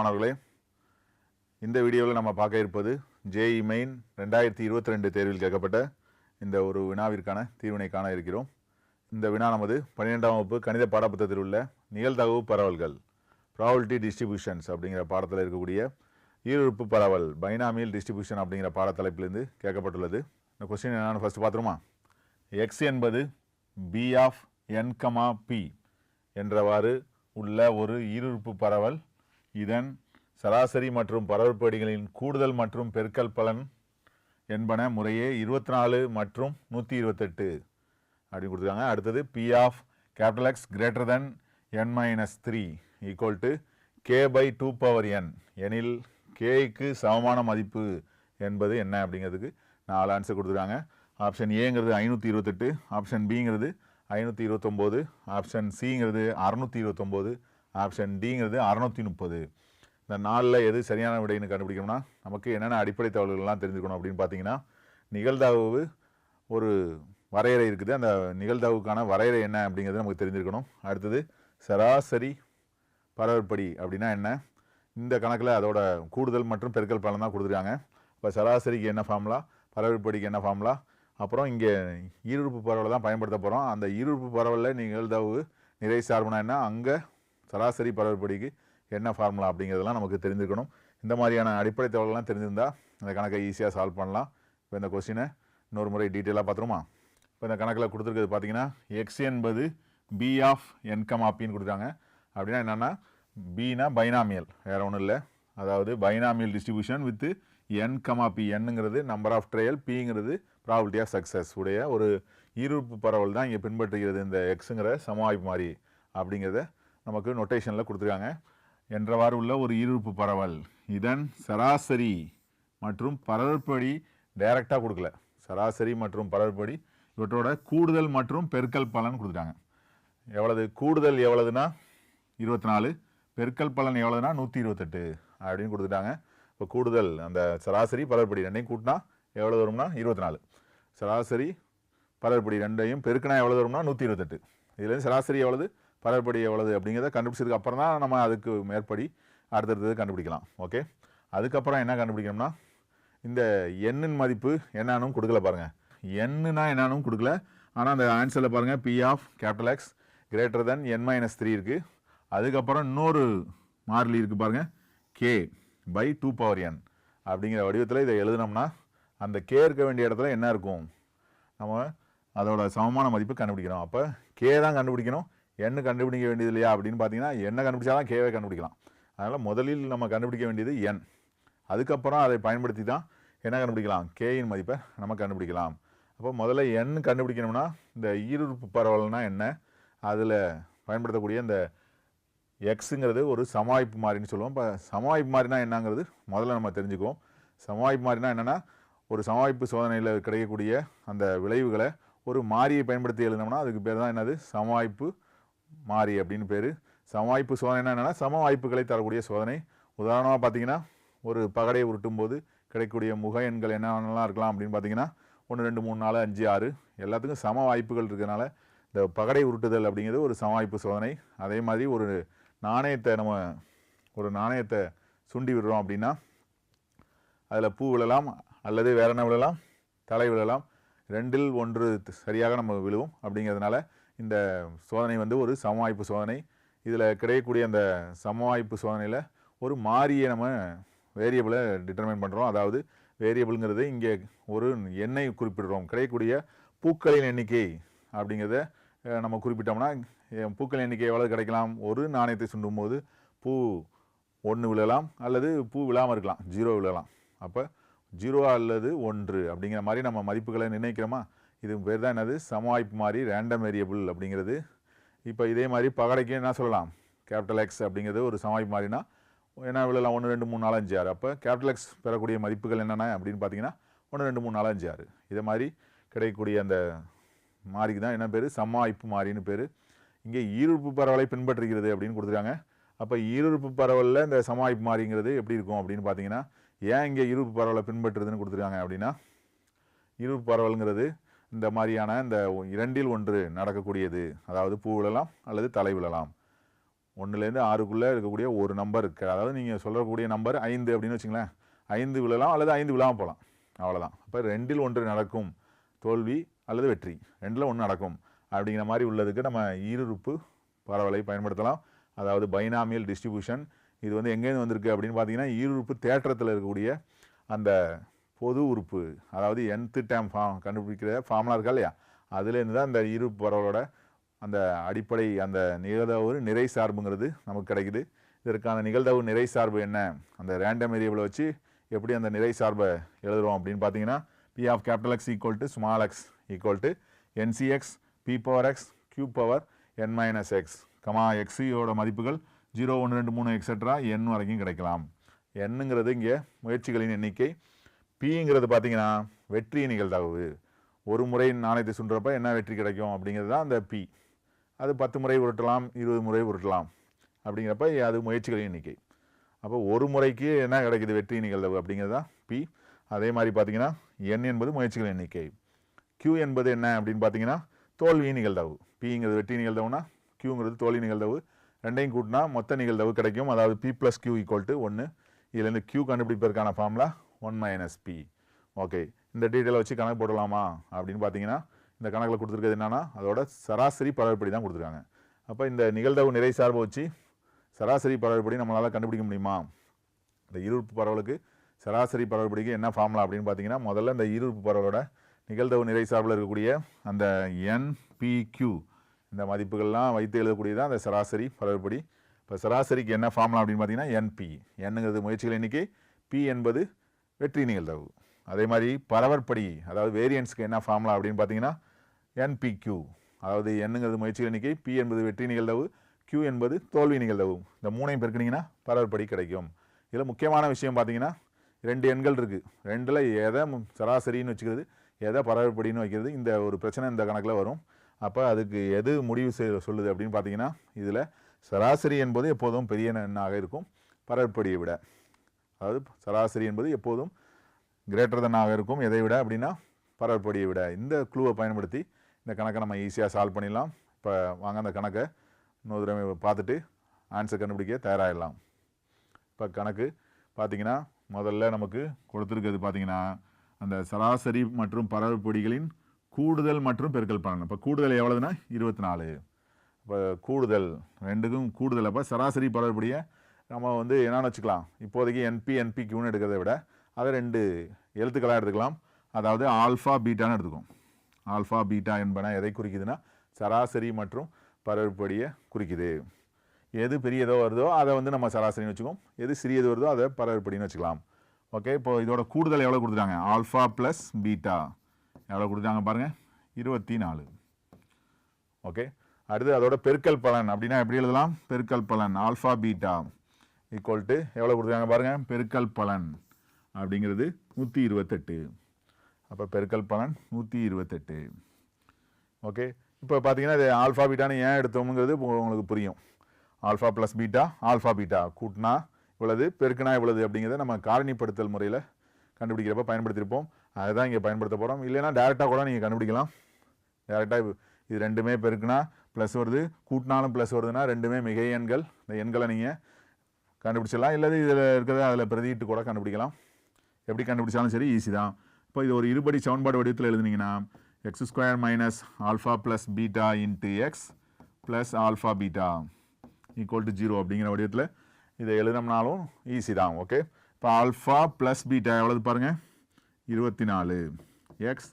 மாணவர்களே இந்த வீடியோவில் நம்ம பார்க்க இருப்பது ஜேஇ மெயின் ரெண்டாயிரத்தி இருபத்தி ரெண்டு தேர்வில் கேட்கப்பட்ட இந்த ஒரு வினாவிற்கான தீர்வினை காண இருக்கிறோம். இந்த வினா நமது பன்னிரெண்டாம் வகுப்பு கணித பாடப்புத்தகத்தில் உள்ள நிகழ்தகவு பரவல்கள் ப்ராபபிலிட்டி டிஸ்ட்ரிபியூஷன்ஸ் அப்படிங்கிற பாடத்தில் இருக்கக்கூடிய ஈருறுப்பு பரவல் பைனாமியல் டிஸ்ட்ரிபியூஷன் அப்படிங்கிற பாடத்தலைப்பிலிருந்து கேட்கப்பட்டுள்ளது. இந்த கொஸ்டின் என்னன்னு ஃபர்ஸ்ட் பார்த்துருமா? எக்ஸ் என்பது பி ஆஃப் என்கமா பி என்றவாறு உள்ள ஒரு ஈருறுப்பு பரவல் இதன் சராசரி மற்றும் பரவற்படிகளின் கூடுதல் மற்றும் பெருக்கல் பலன் என்பன முறையே இருபத்தி நாலு மற்றும் நூற்றி இருபத்தெட்டு அப்படின்னு கொடுத்துருக்காங்க. அடுத்தது P of capital X greater than N minus three equal to K by two power N எனில் கேக்கு சமமான மதிப்பு என்பது என்ன அப்படிங்கிறதுக்கு நாலு ஆன்சர் கொடுத்துருக்காங்க. ஆப்ஷன் ஏங்கிறது ஐநூற்றி இருபத்தெட்டு ஆப்ஷன் பிங்கிறது ஐநூற்றி இருபத்தொம்போது ஆப்ஷன் சிங்கிறது அறநூற்றி இருபத்தொம்போது ஆப்ஷன் டிங்கிறது அறநூற்றி முப்பது. இந்த நாளில் எது சரியான விடைன்னு கண்டுபிடிக்கணும்னா நமக்கு என்னென்ன அடிப்படை தகவல்கள்லாம் தெரிஞ்சுக்கணும் அப்படின்னு பார்த்தீங்கன்னா நிகழ்தகவு ஒரு வரையறை இருக்குது. அந்த நிகழ்தகவுக்கான வரையறை என்ன அப்படிங்கிறது நமக்கு தெரிஞ்சிருக்கணும். அடுத்தது சராசரி பரவற்படி அப்படின்னா என்ன? இந்த கணக்கில் அதோட கூடுதல் மற்றும் பெருக்கல் பலன் தான் கொடுத்துருக்காங்க. இப்போ சராசரிக்கு என்ன ஃபார்முலா பரவற்படிக்கு என்ன ஃபார்முலா அப்புறம் இங்கே ஈருறுப்பு பரவலை தான் பயன்படுத்த போகிறோம் அந்த ஈருறுப்பு பரவலில் நிகழ்தகவு நிறை சார்புனா என்ன? அங்கே சராசரி பரவற்படிக்கு என்ன ஃபார்முலா அப்படிங்கிறதெல்லாம் நமக்கு தெரிஞ்சுக்கணும் இந்த மாதிரியான அடிப்படை தகவல்கள்லாம் தெரிஞ்சிருந்தால் இந்த கணக்கை ஈஸியாக சால்வ் பண்ணலாம். இப்போ இந்த கொஸ்டினை இன்னொரு முறை டீட்டெயிலாக பார்த்துருமா? இப்போ இந்த கணக்கில் கொடுத்துருக்கிறது பார்த்தீங்கன்னா எக்ஸ் என்பது பி ஆஃப் என்கம் ஆப்பின்னு கொடுத்தாங்க அப்படின்னா என்னென்னா பினா பைனாமியல் வேறு ஒன்றும் இல்லை. அதாவது binomial distribution with N comma P என்னுங்கிறது number of trial பிங்கிறது ப்ராபிலிட்டி ஆஃப் சக்ஸஸ் உடைய ஒரு ஈருறுப்பு பரவல் தான் இங்கே பின்பற்றுகிறது இந்த எக்ஸுங்கிற சமவாய்ப்பு மாதிரி அப்படிங்கிறத நமக்கு நொட்டேஷனில் கொடுத்துருக்காங்க. என்றவாறு உள்ள ஒரு ஈருறுப்பு பரவல். இதன் சராசரி மற்றும் பரவற்படி டைரெக்டாக கொடுக்கல. சராசரி மற்றும் பரவற்படி இவற்றோட கூடுதல் மற்றும் பெருக்கல் பலன் கொடுத்துட்டாங்க. எவ்வளவு? கூடுதல் எவ்வளவுனா இருபத்தி நாலு பெருக்கல் பலன் எவ்வளவுனா நூற்றி இருபத்தெட்டு அப்படின்னு கொடுத்துட்டாங்க. இப்போ கூடுதல் அந்த சராசரி பரவற்படி ரெண்டையும் கூட்டினா எவ்வளோ வரும்னா இருபத்தி நாலு சராசரி பரவற்படி ரெண்டையும் பெருக்கினா எவ்வளோ வரும்னா நூற்றி இருபத்தெட்டு இதுலேருந்து சராசரி எவ்வளவு? பரவற்படி எவ்வளவு அப்படிங்கிறத கண்டுபிடிச்சதுக்கு அப்புறம் தான் நம்ம அதுக்கு மேற்படி அடுத்தடுத்தது கண்டுபிடிக்கலாம். ஓகே அதுக்கப்புறம் என்ன கண்டுபிடிக்கணும்னா இந்த எண்ணின் மதிப்பு என்னன்னு கொடுக்கல பாருங்கள் எண்ணுனா என்னன்னு கொடுக்கல. ஆனால் அந்த ஆன்சரில் பாருங்கள் P of capital X greater than N minus three இருக்குது அதுக்கப்புறம் இன்னொரு மாறிலி இருக்குது பாருங்க K by two power N அப்படிங்கிற வடிவத்தில் இதை எழுதுனோம்னா அந்த கே இருக்க வேண்டிய இடத்துல என்ன இருக்கும்? நம்ம அதோட சமமான மதிப்பு கண்டுபிடிக்கிறோம். அப்போ கே தான் கண்டுபிடிக்கணும். எண்ணு கண்டுபிடிக்க வேண்டியது இல்லையா அப்படின்னு பார்த்தீங்கன்னா என்ன கண்டுபிடிச்சாதான் கேவை கண்டுபிடிக்கலாம். அதனால் முதலில் நம்ம கண்டுபிடிக்க வேண்டியது எண் அதுக்கப்புறம் அதை பயன்படுத்தி தான் என்ன கண்டுபிடிக்கலாம்? கேயின் மதிப்பை நம்ம கண்டுபிடிக்கலாம். அப்போ முதல்ல எண் கண்டுபிடிக்கணும்னா இந்த ஈருறுப்பு பரவல்னால் என்ன? அதில் பயன்படுத்தக்கூடிய இந்த எக்ஸுங்கிறது ஒரு சமாய்ப்பு மாறின்னு சொல்லுவோம். இப்போ சமாய்ப்பு மாறினா என்னங்கிறது முதல்ல நம்ம தெரிஞ்சுக்குவோம். சமாய்ப்பு மாறினா என்னென்னா ஒரு சமாய்ப்பு சோதனையில் கிடைக்கக்கூடிய அந்த விளைவுகளை ஒரு மாறியை பயன்படுத்தி எழுதினோம்னா அதுக்கு பேர் தான் என்னது? சமாய்ப்பு மாறி அப்படின்னு பேர். சமவாய்ப்பு சோதனைனா என்னென்னா சம வாய்ப்புகளை தரக்கூடிய சோதனை. உதாரணமாக பார்த்தீங்கன்னா ஒரு பகடையை உருட்டும் போது கிடைக்கக்கூடிய முக எண்கள் என்னென்னலாம் இருக்கலாம் அப்படின்னு பார்த்தீங்கன்னா ஒன்று ரெண்டு மூணு நாலு அஞ்சு ஆறு. எல்லாத்துக்கும் சம வாய்ப்புகள் இருக்கிறனால இந்த பகடை உருட்டுதல் அப்படிங்கிறது ஒரு சமவாய்ப்பு சோதனை. அதே மாதிரி ஒரு நாணயத்தை நம்ம ஒரு நாணயத்தை சுண்டி விடுறோம் அப்படின்னா அதில் பூ விழலாம் அல்லது வேற என்ன விழலாம்? தலை விழலாம். ரெண்டில் ஒன்று சரியாக நம்ம விழுவோம் அப்படிங்கிறதுனால இந்த சோதனை வந்து ஒரு சமவாய்ப்பு சோதனை. இதில் கிடைக்கக்கூடிய அந்த சமவாய்ப்பு சோதனையில் ஒரு மாறியை நம்ம வேரியபிளை டிட்டர்மைன் பண்ணுறோம் அதாவது வேரியபிள்ங்கிறது இங்கே ஒரு எண்ணை குறிப்பிடுறோம். கிடைக்கக்கூடிய பூக்களின் எண்ணிக்கை அப்படிங்கிறத நம்ம குறிப்பிட்டோம்னா பூக்கள் பூக்களின் எண்ணிக்கை எவ்வளோ கிடைக்கலாம்? ஒரு நாணயத்தை சுண்டும் போது பூ ஒன்று விழலாம் அல்லது பூ விழாமல் இருக்கலாம். ஜீரோ விழலாம். அப்போ ஜீரோ அல்லது ஒன்று அப்படிங்கிற மாதிரி நம்ம மதிப்புகளை நிர்ணயிக்கிறோமா? இது பேர் தான் என்னது? சமவாய்ப்பு மாதிரி ரேண்டம் வேரியபிள் அப்படிங்கிறது. இப்போ இதே மாதிரி பகடைக்கு என்ன சொல்லலாம்? கேபிட்டல் எக்ஸ் அப்படிங்கிறது ஒரு சமவாய்ப்பு மாதிரினா என்ன விழலாம் ஒன்று ரெண்டு மூணு நாலஞ்சு ஆறு. அப்போ கேபிட்டல் எக்ஸ் பெறக்கூடிய மதிப்புகள் என்னென்ன அப்படின்னு பார்த்தீங்கன்னா ஒன்று ரெண்டு மூணு நாலஞ்சு ஆறு. இதை மாதிரி கிடைக்கக்கூடிய அந்த மாறிக்கு தான் என்ன பேர்? சமவாய்ப்பு மாறின்னு பேர். இங்கே ஈருறுப்பு பரவலை பின்பற்றுகிறது அப்படின்னு கொடுத்துருக்காங்க. அப்போ ஈருறுப்பு பரவலில் இந்த சமவாய்ப்பு மாறிங்கிறது எப்படி இருக்கும் அப்படின்னு பார்த்தீங்கன்னா ஏன் இங்கே இருப்பு பரவலை பின்பற்றுதுன்னு கொடுத்துருக்காங்க அப்படின்னா இருப்பு பரவல்ங்கிறது இந்த மாதிரியான இந்த இரண்டில் ஒன்று நடக்கக்கூடியது. அதாவது பூ விழலாம் அல்லது தலை விழலாம். ஒன்றுலேருந்து ஆறுக்குள்ளே இருக்கக்கூடிய ஒரு நம்பர் இருக்குது அதாவது நீங்கள் சொல்லக்கூடிய நம்பர் ஐந்து அப்படின்னு வச்சுங்களேன். ஐந்து விழலாம் அல்லது ஐந்து விழாமல் போகலாம். அவ்வளோதான் அப்போ ரெண்டில் ஒன்று நடக்கும். தோல்வி அல்லது வெற்றி. ரெண்டில் ஒன்று நடக்கும். அப்படிங்கிற மாதிரி உள்ளதுக்கு நம்ம ஈருறுப்பு பரவலை பயன்படுத்தலாம். அதாவது பைனாமியல் டிஸ்ட்ரிபியூஷன் இது வந்து எங்கேருந்து வந்திருக்கு அப்படின்னு பார்த்தீங்கன்னா ஈருறுப்பு தேற்றத்தில் இருக்கக்கூடிய அந்த பொது உறுப்பு அதாவது என்த்து டேம் ஃபார்ம் கண்டுபிடிக்கிற ஃபார்முலா இருக்கா இல்லையா? அதுலேருந்து தான் இந்த இரு பரவலோட அந்த அடிப்படை அந்த நிகழ்தவு நிறை சார்புங்கிறது நமக்கு கிடைக்குது. இதற்கான நிகழ்தவு நிறை சார்பு என்ன? அந்த ரேண்டம் வேரியபிளை வச்சு எப்படி அந்த நிறை சார்பை எழுதுறோம் அப்படின்னு பார்த்தீங்கன்னா P of capital X equal to small X equal to NCX P power X Q power N minus X comma எக்ஸியோட மதிப்புகள் ஜீரோ ஒன்று ரெண்டு மூணு எக்ஸட்ரா என் வரைக்கும் கிடைக்கலாம். என்னங்கிறது இங்கே முயற்சிகளின் எண்ணிக்கை. பிங்கிறது பார்த்தீங்கன்னா வெற்றி நிகழ்தகவு ஒரு முறை நாணயத்தை சுண்டுறப்ப என்ன வெற்றி கிடைக்கும் அப்படிங்கிறது தான் அந்த பி அது பத்து முறை உருட்டலாம் இருபது முறை உருட்டலாம் அப்படிங்கிறப்ப அது முயற்சிகளின் எண்ணிக்கை. அப்போ ஒரு முறைக்கு என்ன கிடைக்குது வெற்றி நிகழ்தகவு அப்படிங்கிறது தான் பி அதே மாதிரி பார்த்தீங்கன்னா என் என்பது முயற்சிகளின் எண்ணிக்கை. கியூ என்பது என்ன அப்படின்னு பார்த்தீங்கன்னா தோல்வி நிகழ்தகவு பிங்கிறது வெற்றி நிகழ்தவுனா கியூங்கிறது தோல்வி நிகழ்தகவு ரெண்டையும் கூட்டினா மொத்த நிகழ்தகவு கிடைக்கும். அதாவது P plus Q equal to ஒன்று இதுலேருந்து கியூ கண்டுபிடிப்பதற்கான formula one minus P okay இந்த டீட்டெயிலை வச்சு கணக்கு போடலாமா? அப்படின்னு பார்த்தீங்கன்னா இந்த கணக்கில் கொடுத்துருக்கிறது என்னென்னா அதோட சராசரி பரவற்படி தான் கொடுத்துருக்காங்க. அப்போ இந்த நிகழ்தகவு நிறை சார்பை வச்சு சராசரி பரவற்படி நம்மளால் கண்டுபிடிக்க முடியுமா? இந்த இருப்பு பரவலுக்கு சராசரி பரவற்படிக்கு என்ன ஃபார்முலா அப்படின்னு பார்த்தீங்கன்னா முதல்ல இந்த இருப்பு பரவலோட நிகழ்தகவு நிறை சார்பில் இருக்கக்கூடிய அந்த என்பிக்யூ இந்த மதிப்புகள்லாம் வைத்து எழுதக்கூடியதான் அந்த சராசரி பரவற்படி இப்போ சராசரிக்கு என்ன ஃபார்முலா அப்படின்னு பார்த்தீங்கன்னா என்பி என்னங்கிறது முயற்சிகள் இன்றைக்கி பி என்பது வெற்றி நிகழ்தகவு அதே மாதிரி பரவற்படி அதாவது வேரியன்ஸ்க்கு என்ன ஃபார்முலா அப்படின்னு பார்த்தீங்கன்னா என்பிக்யூ அதாவது என்னங்கிறது முயற்சிகள் எண்ணிக்கை பி என்பது வெற்றி நிகழ்தகவு கியூ என்பது தோல்வி நிகழ்தகவு இந்த மூணையும் பெருக்கினீங்கன்னா பரவற்படி கிடைக்கும். இதில் முக்கியமான விஷயம் பார்த்தீங்கன்னா ரெண்டு எண்கள் இருக்குது ரெண்டில் எதை சராசரின்னு வச்சுக்கிறது எதை பரவற்படின்னு வைக்கிறது இந்த ஒரு பிரச்சனை இந்த கணக்கில் வரும். அப்போ அதுக்கு எது முடிவு செய் சொல்லுது அப்படின்னு பார்த்தீங்கன்னா இதில் சராசரி என்பது எப்போதும் பெரிய எண்ணாக இருக்கும் பரவற்படியை விட. அதாவது சராசரி என்பது எப்போதும் கிரேட்டர் தன்னாக இருக்கும். எதை விட? அப்படின்னா பரப்படியை விட. இந்த குழுவை பயன்படுத்தி இந்த கணக்கை நம்ம ஈஸியாக சால்வ் பண்ணிடலாம். இப்போ வாங்க அந்த கணக்கை இன்னொரு தடவை பார்த்துட்டு ஆன்சர் கண்டுபிடிக்க தயாராகிடலாம் இப்போ கணக்கு பார்த்தீங்கன்னா முதல்ல நமக்கு கொடுத்துருக்கிறது பார்த்திங்கன்னா அந்த சராசரி மற்றும் பரவப்பொடிகளின் கூடுதல் மற்றும் பெருக்கல் பலன். இப்போ கூடுதல் எவ்வளவுன்னா? இருபத்தி நாலு. இப்போ கூடுதல் ரெண்டுக்கும் கூடுதல். அப்போ சராசரி பரவற்படியை நம்ம வந்து என்னென்னு வச்சுக்கலாம். இப்போதைக்கு என்பி என்பி கியூன்னு எடுக்கிறத விட அதை ரெண்டு எழுத்துக்களாக எடுத்துக்கலாம். அதாவது ஆல்ஃபா பீட்டான்னு எடுத்துக்கும் ஆல்ஃபா பீட்டா என்பன எதை குறிக்குதுன்னா சராசரி மற்றும் பரவற்படியை குறிக்குது. எது பெரியதோ வருதோ அதை வந்து நம்ம சராசரின்னு வச்சுக்கோம். எது சிறியது வருதோ அதை பரவற்படின்னு வச்சுக்கலாம். ஓகே இப்போ இதோட கூடுதல் எவ்வளோ கொடுத்துட்டாங்க? Alpha plus beta. எவ்வளோ கொடுத்தாங்க பாருங்கள் இருபத்தி நாலு ஓகே அடுத்து அதோட பெருக்கல் பலன் அப்படின்னா எப்படி எழுதலாம்? பெருக்கல் பலன் ஆல்ஃபா பீட்டா. ஈக்குவல் டு எவ்வளோ கொடுத்துருக்காங்க பாருங்கள் பெருக்கல் பலன் அப்படிங்கிறது நூற்றி இருபத்தெட்டு. அப்போ பெருக்கல் பலன் நூற்றி இருபத்தெட்டு. ஓகே இப்போ பார்த்தீங்கன்னா இது ஆல்ஃபா பீட்டான்னு ஏன் எடுத்தோம்ங்கிறது உங்களுக்கு புரியும். Alpha plus beta alpha beta கூட்டினா இவ்வளவு பெருக்கினா இவ்வளவு அப்படிங்கிறத நம்ம காரணிப்படுத்தல் முறையில் கண்டுபிடிக்கிறப்ப பயன்படுத்தியிருப்போம். அதை தான் இங்கே பயன்படுத்த போகிறோம் இல்லைன்னா டேரெக்டாக கூட நீங்கள் கண்டுபிடிக்கலாம். டேரெக்டாக இது ரெண்டுமே பெருக்குனா ப்ளஸ் வருது. கூட்டினாலும் ப்ளஸ் வருதுன்னா ரெண்டுமே மிகை எண்கள். இந்த எண்களை நீங்கள் கண்டுபிடிச்சிடலாம். இல்லது இதில் இருக்கிறத அதில் பிரதியிட்டு கூட கண்டுபிடிக்கலாம். எப்படி கண்டுபிடிச்சாலும் சரி ஈஸி தான். இப்போ இது ஒரு இருபடி சமன்பாடு வடிவத்தில் எழுதுனீங்கன்னா X square minus alpha plus beta into X plus alpha beta equal to zero அப்படிங்கிற வடிவத்தில் இதை எழுதினோம்னாலும் ஈஸி தான் ஓகே இப்போ ஆல்ஃபா ப்ளஸ் பீட்டா எவ்வளவு பாருங்கள் இருபத்தி நாலு எக்ஸ்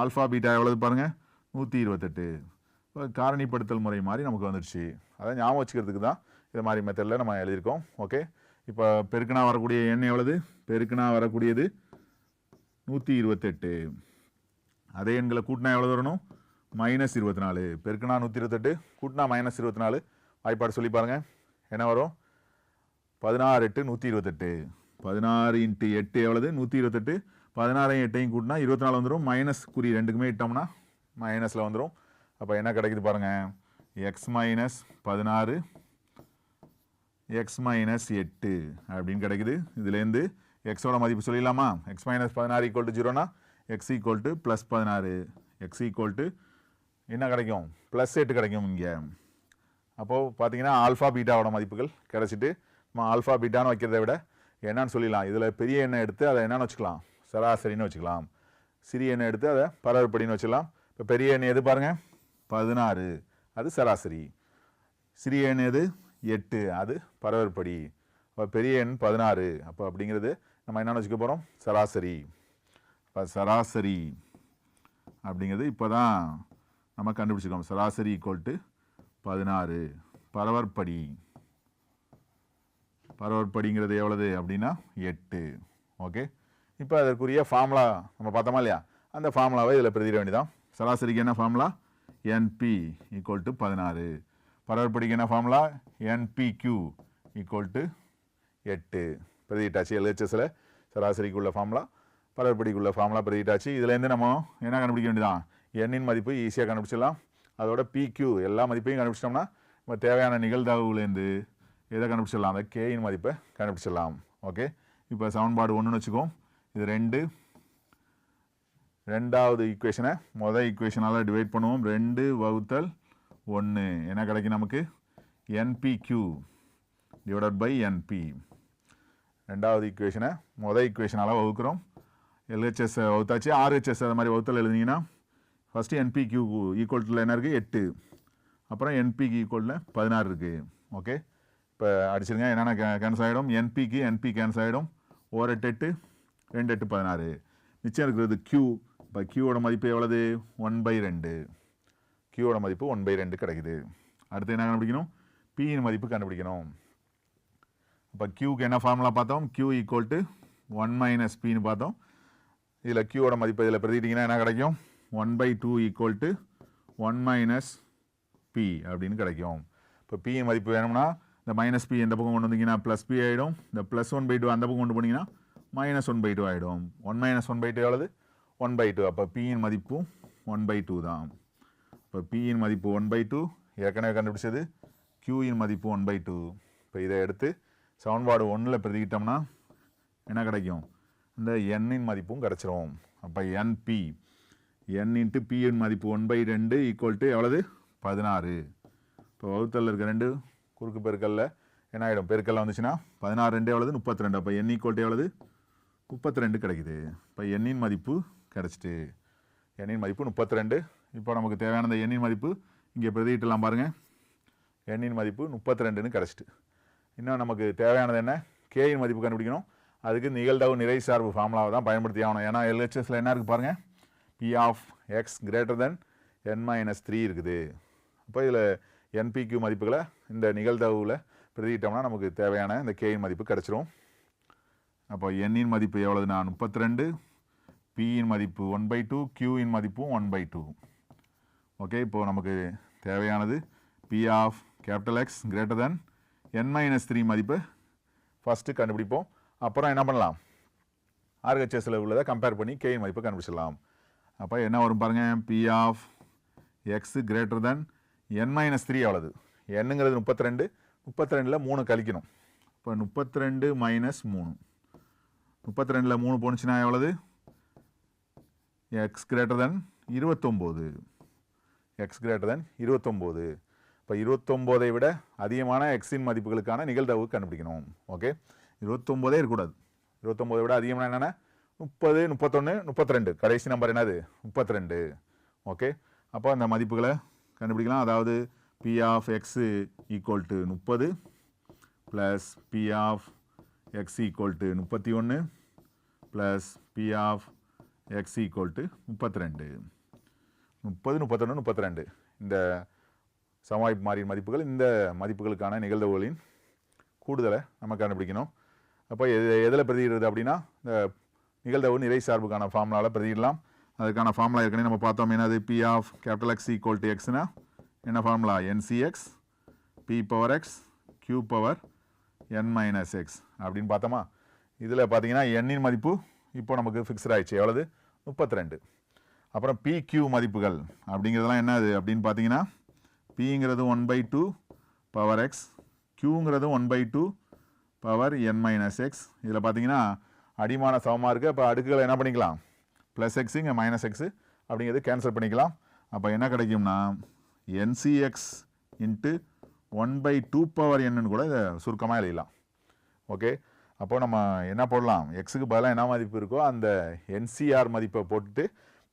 ஆல்ஃபா பீட்டா எவ்வளவு பாருங்கள் நூற்றி இருபத்தெட்டு. இப்போ காரணிப்படுத்தல் முறை மாதிரி நமக்கு வந்துடுச்சு. அதை ஞாபகம் வச்சுக்கிறதுக்கு தான் இது மாதிரி மெத்தடில் நம்ம எழுதியிருக்கோம். ஓகே இப்போ பெருக்குனா வரக்கூடிய எண் எவ்வளவு? பெருக்குனா வரக்கூடியது நூற்றி இருபத்தெட்டு. அதே எண்களை கூட்டினா எவ்வளோ வரணும்? மைனஸ் இருபத்தி நாலு. பெருக்குனா நூற்றி இருபத்தெட்டு கூட்டினா மைனஸ் இருபத்தி நாலு. வாய்ப்பாடு சொல்லி பாருங்கள் என்ன வரும்? பதினாறு எட்டு நூற்றி இருபத்தெட்டு. பதினாறு இன்ட்டு எட்டு எவ்வளவு? நூற்றி இருபத்தெட்டு. பதினாறையும் எட்டையும் கூட்டினா இருபத்தி நாலு வந்துடும் மைனஸ் குறி ரெண்டுக்குமே இட்டோம்னா மைனஸில் வந்துடும் அப்போ என்ன கிடைக்குது பாருங்கள் எக்ஸ் மைனஸ் பதினாறு எக்ஸ் மைனஸ் எட்டு அப்படின்னு கிடைக்குது. இதுலேருந்து எக்ஸோட மதிப்பு சொல்லிடலாமா? எக்ஸ் மைனஸ் பதினாறு ஈக்குவல் டு ஜீரோனா எக்ஸ் ஈக்குவல் டு ப்ளஸ் பதினாறு. எக்ஸ் ஈக்குவல் டு என்ன கிடைக்கும்? ப்ளஸ் எட்டு கிடைக்கும் இங்கே. அப்போது பார்த்தீங்கன்னா ஆல்ஃபா பீட்டாவோட மதிப்புகள் கிடச்சிட்டு நம்ம ஆல்ஃபா பீட்டான்னு வைக்கிறத விட என்னன்னு சொல்லிடலாம். இதில் பெரிய எண்ணெய் எடுத்து அதை என்னன்னு வச்சுக்கலாம்? சராசரின்னு வச்சுக்கலாம். சிறிய எண்ணெய் எடுத்து அதை பரவற்படின்னு வச்சுக்கலாம். இப்போ பெரிய எண்ணெய் எது பாருங்கள் பதினாறு. அது சராசரி. சிறிய எண்ணெய் எது? எட்டு. அது பரவற்படி. அப்போ பெரிய எண் பதினாறு. அப்போ அப்படிங்கிறது நம்ம என்னென்னு வச்சுக்க போகிறோம் சராசரி. இப்போ சராசரி அப்படிங்கிறது இப்போ தான் நம்ம கண்டுபிடிச்சிருக்கோம். சராசரி ஈக்குவல் டு பதினாறு. பரவற்படி. பரவற்படிங்கிறது எவ்வளவு அப்படின்னா எட்டு. ஓகே இப்போ அதற்குரிய ஃபார்முலா நம்ம பார்த்தோமா இல்லையா? அந்த ஃபார்முலாவை இதில் பிரதிட வேண்டியதான் சராசரிக்கு என்ன ஃபார்முலா என்பி ஈக்குவல் டு பதினாறு. பரவற்படிக்கு என்ன ஃபார்முலா என்பிக்யூ ஈக்குவல் டு எட்டு. பிரதிட்டாச்சு எல்ஹெச்எஸில் சராசரிக்குள்ள ஃபார்முலா பரவற்படிக்குள்ள ஃபார்முலா பிரதிட்டாச்சு இதுலேருந்து நம்ம என்ன கண்டுபிடிக்க வேண்டியதான் எண்ணின் மதிப்பு ஈஸியாக கண்டுபிடிச்சிடலாம். அதோட பிக்யூ எல்லா மதிப்பையும் கண்டுபிடிச்சிட்டோம்னா நம்ம தேவையான நிகழ்தகவுலேருந்து எதை கண்டுபிடிச்சிடலாம்? அந்த கேயின் மதிப்பை கண்டுபிடிச்சிடலாம். ஓகே இப்போ சமன்பாடு ஒன்றுன்னு வச்சுக்கோம். இது ரெண்டு. ரெண்டாவது ஈக்குவேஷனை மொதல் ஈக்குவேஷனால் டிவைட் பண்ணுவோம். ரெண்டு வகுத்தல் ஒன்று என்ன கிடைக்கும் நமக்கு? என்பிக்யூ டிவைடட் பை என்பி ரெண்டாவது ஈக்குவேஷனை மொதல் ஈக்குவேஷனால் வகுக்கிறோம். எல்ஹெச்எஸ் வகுத்தாச்சு. ஆர்ஹெச்எஸ் அது மாதிரி வகுத்தல் எழுதினீங்கன்னா ஃபஸ்ட்டு என்பிக்யூ ஈக்குவல் என்ன இருக்குது எட்டு. அப்புறம் என்பிக்கு ஈக்குவலில் பதினாறு இருக்குது ஓகே இப்போ அடிச்சிருங்க. என்னென்ன கேன்சல் ஆகிடும் என்பிக்கு என்பி கேன்சல் ஆகிடும் ஓர் எட்டு எட்டு ரெண்டு எட்டு பதினாறு. மிச்சம் இருக்கிறது க்யூ இப்போ க்யூவோட மதிப்பு எவ்வளவு? ஒன் பை ரெண்டு. கியூவோட மதிப்பு ஒன் பை ரெண்டு கிடைக்குது. அடுத்து என்ன கண்டுபிடிக்கணும்? பியின் மதிப்பு கண்டுபிடிக்கணும். அப்போ க்யூக்கு என்ன ஃபார்முலா பார்த்தோம்? Q equal to one minus பின்னு பார்த்தோம். இதில் க்யூவோட மதிப்பு இதில் பிரதிட்டிங்கன்னா என்ன கிடைக்கும்? One by two equal to one minus P அப்படின்னு கிடைக்கும். இப்போ பியின் மதிப்பு வேணும்னா இந்த மைனஸ் பி எந்த பக்கம் கொண்டு வந்தீங்கன்னா ப்ளஸ் பி ஆகிடும் இந்த ப்ளஸ் ஒன் பை டூ அந்த பக்கம் கொண்டு போனீங்கன்னா மைனஸ் ஒன் பை டூ ஆகிடும் one minus one by two எவ்வளவு? ஒன் பை டூ அப்போ பியின் மதிப்பும் ஒன் பை டூ தான். இப்போ பியின் மதிப்பு ஒன் பை டூ ஏற்கனவே கண்டுபிடிச்சது. கியூயின் மதிப்பு ஒன் பை டூ இப்போ இதை எடுத்து சமன்பாடு ஒன்றில் பிரதிக்கிட்டோம்னா என்ன கிடைக்கும்? இந்த எண்ணின் மதிப்பும் கிடச்சிரும். அப்போ என்பி என் இன்ட்டு பியின் மதிப்பு ஒன் பை ரெண்டு ஈக்குவல் டு எவ்வளவு? பதினாறு. இப்போ வகுத்தலில் இருக்க ரெண்டு குறுக்கு பெருக்கல்ல என்ன ஆகிடும் பெருக்கல்ல வந்துச்சுன்னா பதினாறு ரெண்டு எவ்வளவு? முப்பத்தி ரெண்டு அப்போ என் ஈக்குவல் டு எவ்வளவு? முப்பத்தி ரெண்டு கிடைக்குது. இப்போ எண்ணின் மதிப்பு கிடச்சிட்டு. எண்ணின் மதிப்பு முப்பத்தி ரெண்டு இப்போ நமக்கு தேவையான இந்த எண்ணின் மதிப்பு இங்கே பிரதியிட்டலாம் பாருங்கள் எண்ணின் மதிப்பு முப்பத்தி ரெண்டுன்னு கிடச்சிட்டு. இன்னும் நமக்கு தேவையானது என்ன? கேயின் மதிப்பு கண்டுபிடிக்கணும். அதுக்கு நிகழ்தகவு நிறை சார்பு ஃபார்முலாவை தான் பயன்படுத்தி ஆகணும். ஏன்னா எல்ஹெச்எஸில் என்ன இருக்குது பாருங்கள் P of X greater than N minus three இருக்குது. அப்போ இதில் என்பிக்யூ மதிப்புகளை இந்த நிகழ்தகவில் பிரதியிட்டோம்னா நமக்கு தேவையான இந்த கேயின் மதிப்பு கிடச்சிரும். அப்போ எண்ணின் மதிப்பு எவ்வளவுனா முப்பத்தி ரெண்டு பியின் மதிப்பு ஒன் பை டூ கியூயின் மதிப்பும் ஒன் பை டூ ஓகே இப்போது நமக்கு தேவையானது P of capital X greater than N minus three மதிப்பு. ஃபஸ்ட்டு கண்டுபிடிப்போம். அப்புறம் என்ன பண்ணலாம்? ஆர்ஹெச்எஸில் உள்ளதை கம்பேர் பண்ணி கே மதிப்பு கண்டுபிடிச்சிடலாம். அப்போ என்ன வரும் பாருங்கள் P of X greater than N minus three அவ்வளோது என்னங்கிறது முப்பத்தி ரெண்டு முப்பத்தி ரெண்டில் மூணு கழிக்கணும். இப்போ முப்பத்தி ரெண்டு மைனஸ் மூணு. முப்பத்தி ரெண்டில் மூணு போணுச்சுன்னா எவ்வளவு? எக்ஸ் கிரேட்டர் தென் இருபத்தொம்போது. எக்ஸ் கிரேட்டர் தென் இருபத்தொம்போது. இப்போ இருபத்தொம்போதை விட அதிகமான எக்ஸின் மதிப்புகளுக்கான நிகழ்தகவு கண்டுபிடிக்கணும். ஓகே இருபத்தொம்போதே இருக்கக்கூடாது. இருபத்தொம்போதை விட அதிகமான என்னென்ன? முப்பது முப்பத்தொன்று முப்பத்திரெண்டு. கடைசி நம்பர் என்னது? முப்பத்திரெண்டு. ஓகே அப்போ அந்த மதிப்புகளை கண்டுபிடிக்கலாம். அதாவது P of X equal to முப்பது plus P of X equal to முப்பத்தி ஒன்று plus P of X equal to முப்பத்தி ரெண்டு முப்பது முப்பத்தொன்று முப்பத்தி ரெண்டு இந்த சமவாய்ப்பு மாறியின் மதிப்புகள் இந்த மதிப்புகளுக்கான நிகழ்வுகளின் கூடுதலை நம்ம கண்டுபிடிக்கணும். அப்போ எது எதில் பிரதியிடுறது அப்படின்னா இந்த நிகழ்தவு நிறை சார்புக்கான ஃபார்முலாவில் பிரதியிடலாம். அதுக்கான ஃபார்முலா ஏற்கனவே நம்ம பார்த்தோம். என்னது? P of capital X equal to எக்ஸ்னா என்ன formula NCX P power X Q power N minus X அப்படின்னு பார்த்தோமா? இதில் பார்த்தீங்கன்னா எண்ணின் மதிப்பு இப்போ நமக்கு ஃபிக்ஸ்ட் ஆகிடுச்சு எவ்வளவு? முப்பத்தி ரெண்டு அப்புறம் பிக்யூ மதிப்புகள். அப்படிங்கிறதுலாம் என்னது? அப்படின்னு பார்த்தீங்கன்னா பிங்கிறது one by two power X கியூங்கிறது one by two power N minus X இதில் பார்த்தீங்கன்னா அடிமான சமமாக இருக்குது அப்போ அடுக்குகளை என்ன பண்ணிக்கலாம்? ப்ளஸ் எக்ஸு இங்கே மைனஸ் எக்ஸு அப்படிங்கிறது கேன்சல் பண்ணிக்கலாம். அப்போ என்ன கிடைக்கும்னா NCX into one by two power என்னன்னு கூட இதை சுருக்கமாக எழுதலாம் ஓகே அப்போது நம்ம என்ன போடலாம்? எக்ஸுக்கு பதிலாக என்ன மதிப்பு இருக்கோ அந்த என்சிஆர் மதிப்பை போட்டுட்டு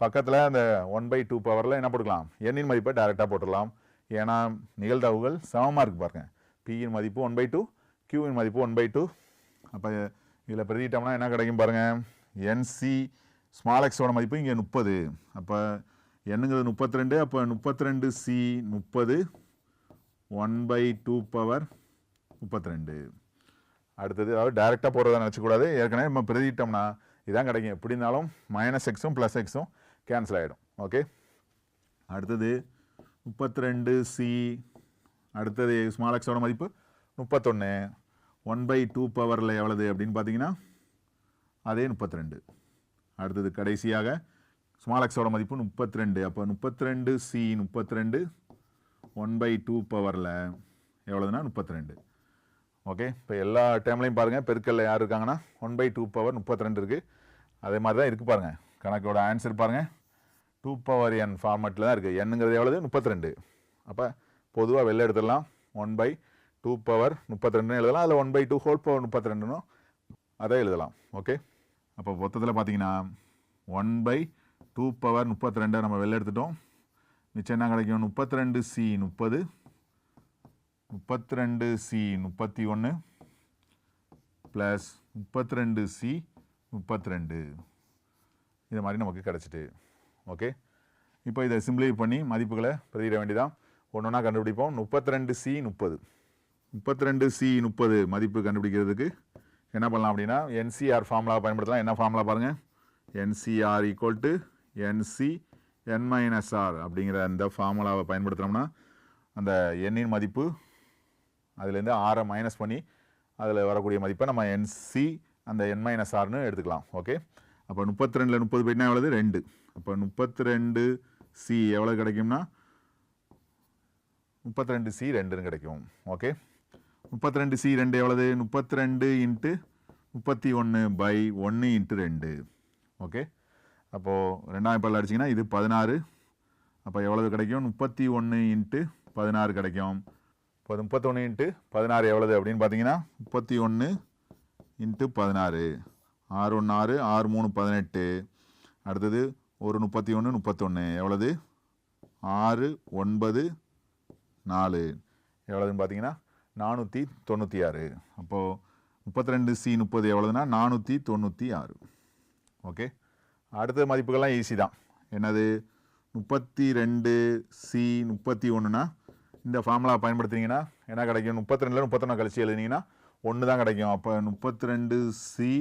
பக்கத்தில் அந்த ஒன் பை டூ பவரில் என்ன போட்டுக்கலாம்? எண்ணின் மதிப்பை டேரெக்டாக போட்டுடலாம். ஏன்னா நிகழ்தகவுகள் சமமாக இருக்குது பாருங்க. பியின் மதிப்பு ஒன் பை டூ கியூவின் மதிப்பு ஒன் பை டூ அப்போ இதில் பிரதிட்டோம்னா என்ன கிடைக்கும் பாருங்கள் என்சி ஸ்மால் எக்ஸோட மதிப்பு இங்கே முப்பது. அப்போ என்னங்கிறது முப்பத்தி ரெண்டு அப்போ முப்பத்தி ரெண்டு சி முப்பது ஒன் பை டூ பவர் முப்பத்தி ரெண்டு அடுத்தது அதாவது டேரெக்டாக போடுறதா நினச்சக்கூடாது ஏற்கனவே நம்ம பிரதிட்டோம்னா இதான் கிடைக்கும். எப்படி இருந்தாலும் மைனஸ் எக்ஸும் ப்ளஸ் எக்ஸும் கேன்சல் ஆகிடும் ஓகே அடுத்தது முப்பத்தி ரெண்டு சி அடுத்தது ஸ்மால் எக்ஸோட மதிப்பு முப்பத்தொன்று ஒன் பை டூ பவரில் எவ்வளவு அப்படின்னு பார்த்தீங்கன்னா அதே முப்பத்தி ரெண்டு அடுத்தது கடைசியாக ஸ்மால் எக்ஸோட மதிப்பு முப்பத்தி ரெண்டு அப்போ முப்பத்தி ரெண்டு சி முப்பத்தி ரெண்டு ஒன் பை டூ பவரில் எவ்வளோதுன்னா முப்பத்தி ரெண்டு ஓகே இப்போ எல்லா டைம்லையும் பாருங்கள் பெருக்கல்ல யார் இருக்காங்கன்னா ஒன் பை டூ பவர் முப்பத்தி ரெண்டு இருக்குது அதே மாதிரி தான் இருக்குது பாருங்கள் கணக்கோட ஆன்சர் பாருங்கள் டூ பவர் என் ஃபார்மெட்டில் தான் இருக்குது என்னங்கிறது எவ்வளவு? முப்பத்தி ரெண்டு அப்போ பொதுவாக வெளில எடுத்துடலாம். ஒன் பை டூ பவர் முப்பத்தி ரெண்டுன்னு எழுதலாம். அதில் one by two whole power முப்பத்தி ரெண்டுனும் அதை எழுதலாம். ஓகே அப்போ மொத்தத்தில் பார்த்தீங்கன்னா ஒன் பை டூ பவர் முப்பத்தி ரெண்டை நம்ம வெளில எடுத்துட்டோம். மிச்சம் என்ன கிடைக்கும்? முப்பத்தி ரெண்டு சி முப்பது. முப்பத்தி ரெண்டு சி முப்பத்தி ஒன்று ப்ளஸ் முப்பத்தி ரெண்டு சி முப்பத்தி ரெண்டு இது மாதிரி நமக்கு கிடச்சிட்டு. ஓகே? இப்போ இதை சிம்பிளை பண்ணி மதிப்புகளை பிரதியிட வேண்டியதான் ஒன்று ஒன்றா கண்டுபிடிப்போம். முப்பத்தி ரெண்டு சி முப்பது. முப்பத்தி ரெண்டு சி முப்பது மதிப்பு கண்டுபிடிக்கிறதுக்கு என்ன பண்ணலாம் அப்படின்னா என்சிஆர் ஃபார்முலா பயன்படுத்தலாம். என்ன ஃபார்முலா பாருங்கள் NCR equal to NC N minus R அப்படிங்கிற அந்த ஃபார்முலாவை பயன்படுத்துகிறோம்னா அந்த எண்ணின் மதிப்பு அதுலேருந்து ஆரை மைனஸ் பண்ணி அதில் வரக்கூடிய மதிப்பை நம்ம என்சி அந்த என் மைனஸ் ஆர்னு எடுத்துக்கலாம். ஓகே? அப்போ முப்பத்தி ரெண்டில் முப்பது போயிட்டுனா எவ்வளவு? ரெண்டு. அப்போ முப்பத்தி ரெண்டு சி எவ்வளோ கிடைக்கும்னா? முப்பத்தி ரெண்டு சி ரெண்டுன்னு கிடைக்கும். ஓகே முப்பத்தி ரெண்டு சி ரெண்டு எவ்வளவு? முப்பத்தி ரெண்டு இன்ட்டு முப்பத்தி ஒன்று பை ஒன்று இன்ட்டு ரெண்டு. ஓகே அப்போது ரெண்டாயிரம் பல்ல அடிச்சிங்கன்னா இது பதினாறு. அப்போ எவ்வளவு கிடைக்கும்? முப்பத்தி ஒன்று இன்ட்டு பதினாறு கிடைக்கும். இப்போ முப்பத்தொன்று இன்ட்டு பதினாறு எவ்வளவு அப்படின்னு பார்த்தீங்கன்னா முப்பத்தி ஒன்று இன்ட்டு பதினாறு. ஆறு ஒன்று ஆறு ஆறு மூணு பதினெட்டு. அடுத்தது ஒரு முப்பத்தி ஒன்று முப்பத்தொன்று எவ்வளவு? ஆறு ஒன்பது நாலு. எவ்வளவுன்னு பார்த்தீங்கன்னா நானூற்றி தொண்ணூற்றி ஆறு அப்போது முப்பத்தி ரெண்டு சி முப்பது எவ்வளவுன்னா நானூற்றி தொண்ணூற்றி ஆறு ஓகே? அடுத்த மதிப்புகள்லாம் ஈஸி தான். என்னது? முப்பத்தி ரெண்டு சி முப்பத்தி ஒன்றுனா இந்த ஃபார்முலா பயன்படுத்துனீங்கன்னா என்ன கிடைக்கும்? முப்பத்தி ரெண்டில் முப்பத்தொன்று கழிச்சு எழுதினீங்கன்னா ஒன்று தான் கிடைக்கும். அப்போ முப்பத்தி ரெண்டு சி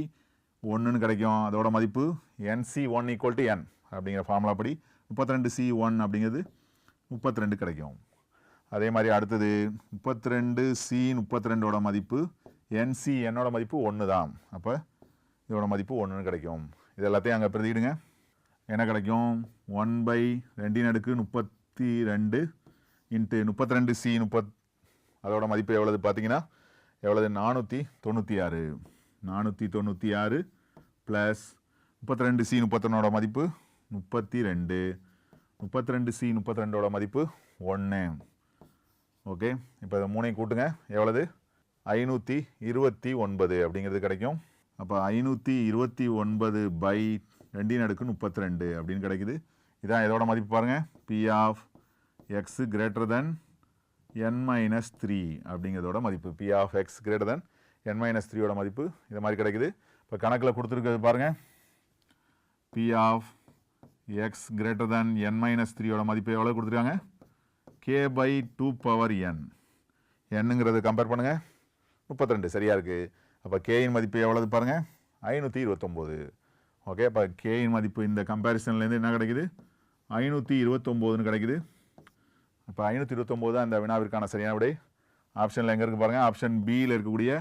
ஒன்றுன்னு கிடைக்கும். அதோட மதிப்பு NC one equal to N அப்படிங்கிற ஃபார்முலா படி முப்பத்தி ரெண்டு சி ஒன் அப்படிங்கிறது முப்பத்தி ரெண்டு கிடைக்கும். அதே மாதிரி அடுத்தது முப்பத்தி ரெண்டு சி முப்பத்தி ரெண்டோட மதிப்பு என்சி என்னோட மதிப்பு ஒன்று தான். அப்போ இதோட மதிப்பு ஒன்றுன்னு கிடைக்கும். இது எல்லாத்தையும் அங்கே பிரதிடுங்க என்ன கிடைக்கும்? ஒன் பை ரெண்டின் அடுக்கு முப்பத்தி ரெண்டு இன்ட்டு முப்பத்தி ரெண்டு சி முப்பத் அதோட மதிப்பு எவ்வளவு பார்த்தீங்கன்னா எவ்வளவு? நானூற்றி தொண்ணூற்றி ஆறு. நானூற்றி தொண்ணூற்றி ஆறு ப்ளஸ் முப்பத்தி ரெண்டு சி முப்பத்தொன்னோட மதிப்பு முப்பத்தி ரெண்டு முப்பத்தி ரெண்டு சி முப்பத்தி ரெண்டோட மதிப்பு ஒன்று ஓகே இப்போ இதை மூணையும் கூட்டுங்க. எவ்வளவு? ஐநூற்றி இருபத்தி ஒன்பது அப்படிங்கிறது கிடைக்கும். அப்போ ஐநூற்றி இருபத்தி ஒன்பது பை ரெண்டின் அடுக்கு முப்பத்தி ரெண்டு அப்படின்னு கிடைக்குது. இதான் இதோட மதிப்பு பாருங்கள் P of X greater than N minus three அப்படிங்கிறதோட மதிப்பு. P of X greater than N minus த்ரீயோட மதிப்பு இது மாதிரி கிடைக்குது. இப்போ கணக்கில் கொடுத்துருக்கிறது பாருங்கள் P of X greater than N minus த்ரீயோட மதிப்பு எவ்வளோ கொடுத்துருக்காங்க? K by two power N என்னங்கிறது கம்பேர் பண்ணுங்கள் முப்பத்தி ரெண்டு சரியாக இருக்குது அப்போ கேயின் மதிப்பு எவ்வளவு பாருங்கள் ஐநூற்றி இருபத்தொம்போது. ஓகே அப்போ கேயின் மதிப்பு இந்த கம்பேரிசன்லேருந்து என்ன கிடைக்குது? ஐநூற்றி இருபத்தொம்போதுன்னு கிடைக்குது. அப்போ ஐநூற்றி இருபத்தொம்போது தான் இந்த வினாவிற்கான சரியான விடை. ஆப்ஷனில் எங்கே இருக்குது பாருங்கள் ஆப்ஷன் பியில் இருக்கக்கூடிய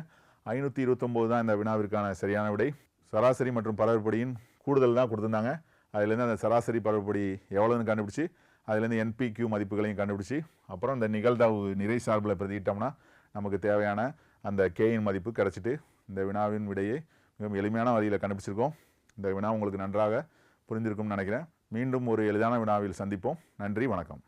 ஐநூற்றி இருபத்தொம்போது தான் இந்த வினாவிற்கான சரியான விடை. சராசரி மற்றும் பரவற்படியின் கூடுதல் தான் கொடுத்துருந்தாங்க. அதுலேருந்து அந்த சராசரி பரவற்படி எவ்வளோன்னு கண்டுபிடிச்சி அதுலேருந்து என்பிக்யூ மதிப்புகளையும் கண்டுபிடிச்சி அப்புறம் இந்த நிகழ்தாவு நிறை சார்பில் பிரதிக்கிட்டோம்னா நமக்கு தேவையான அந்த கேயின் மதிப்பு கிடச்சிட்டு இந்த வினாவின் விடையை மிகவும் எளிமையான வழியில் கண்டுபிடிச்சிருக்கோம். இந்த வினா உங்களுக்கு நன்றாக புரிந்திருக்கும்னு நினைக்கிறேன். மீண்டும் ஒரு எளிதான வினாவில் சந்திப்போம். நன்றி வணக்கம்.